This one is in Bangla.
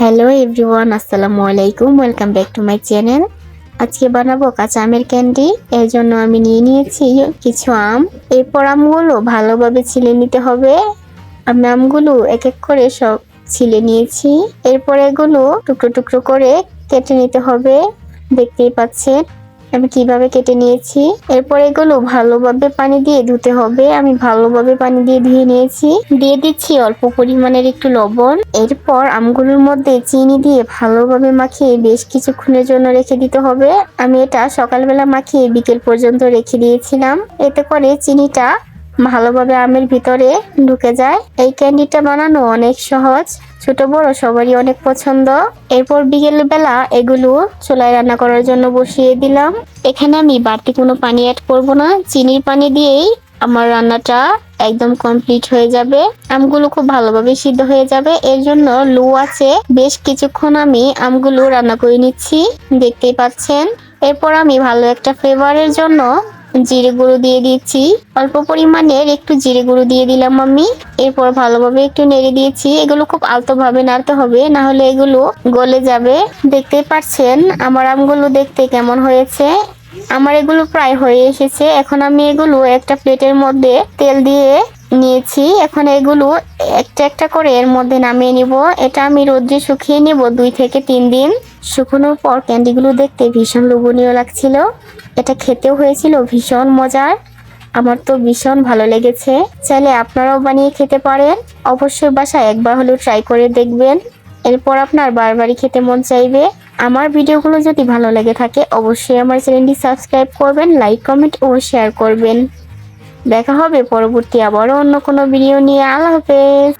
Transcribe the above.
হ্যালো এভরিওয়ান আসসালামু আলাইকুম welcome back to my channel আজকে বানাবো কাঁচা আমের ক্যান্ডি এর জন্য আমি নিয়ে নিয়েছি কিছু আম। এরপর আমগুলো ভালোভাবে ছিলে নিতে হবে। আমি আমগুলো এক এক করে সব ছিলে নিয়েছি। এরপর এগুলো টুকরো টুকরো করে কেটে নিতে হবে। দেখতেই পাচ্ছেন আমি কীভাবে কেটে নিয়েছি? এরপর এগুলো ভালোভাবে পানি দিয়ে ধুতে হবে। আমি ভালোভাবে পানি দিয়ে ধুয়ে নিয়েছি। দিয়ে দিচ্ছি অল্প পরিমাণের একটু লবণ। এরপর আমগুলোর মধ্যে চিনি দিয়ে ভালোভাবে মাখিয়ে বেশ কিছুক্ষণের জন্য রেখে দিতে হবে। আমি এটা সকালবেলা মাখিয়ে বিকেল পর্যন্ত রেখে দিয়েছিলাম। এতে করে চিনিটা ভালোভাবে আমের ভিতরে ঢুকে যায়। এই ক্যান্ডিটা বানানো অনেক সহজ, ছোট বড় সবারই অনেক পছন্দ। এরপর বিকেল বেলা এগুলো চুলায় রান্না করার জন্য বসিয়ে দিলাম। এখানে আমি বাড়তি কোনো পানি অ্যাড করব না। চিনির পানি দিয়েই আমার রান্নাটা একদম কমপ্লিট হয়ে যাবে। আমগুলো খুব ভালোভাবে সিদ্ধ হয়ে যাবে। এর জন্য লো আছে। বেশ কিছুক্ষণ আমি আমগুলো রান্না করে নিচ্ছি। দেখতেই পাচ্ছেন। এরপর আমি ভালো একটা ফ্লেভারের জন্য জিরে গুঁড়ো দিয়ে দিয়েছি অল্প পরিমাণের একটু জিরে গুঁড়ো দিয়ে দিলাম আমি। এরপর ভালোভাবে একটু নেড়ে দিয়েছি। এগুলো খুব আলতো ভাবে নাড়তে হবে, না হলে এগুলো গলে যাবে। দেখতে পাচ্ছেন আমার আমগুলো দেখতে কেমন হয়েছে। আমার এগুলো প্রায় হয়ে এসেছে। এখন আমি এগুলো একটা প্লেটের মধ্যে তেল দিয়ে নিয়েছি। এখন এগুলো একটা একটা করে এর মধ্যে নামিয়ে নিব। এটা আমি রোদ্রে শুকিয়ে নিব দুই থেকে তিন দিন। শুকনোর পর ক্যান্ডিগুলো দেখতে ভীষণ লোভনীয় লাগছিল। এটা খেতেও হয়েছিল, ভীষণ মজার। আমার তো ভীষণ ভালো লেগেছে। চাইলে আপনারাও বানিয়ে খেতে পারেন। অবশ্যই বাসায় একবার হলেও ট্রাই করে দেখবেন। এরপর আপনার বারবারই খেতে মন চাইবে। আমার ভিডিওগুলো যদি ভালো লেগে থাকে, অবশ্যই আমার চ্যানেলটি সাবস্ক্রাইব করবেন, লাইক, কমেন্ট ও শেয়ার করবেন। দেখা হবে পরবর্তী আবারও অন্য কোনো ভিডিও নিয়ে। আল্লাহ হাফেজ।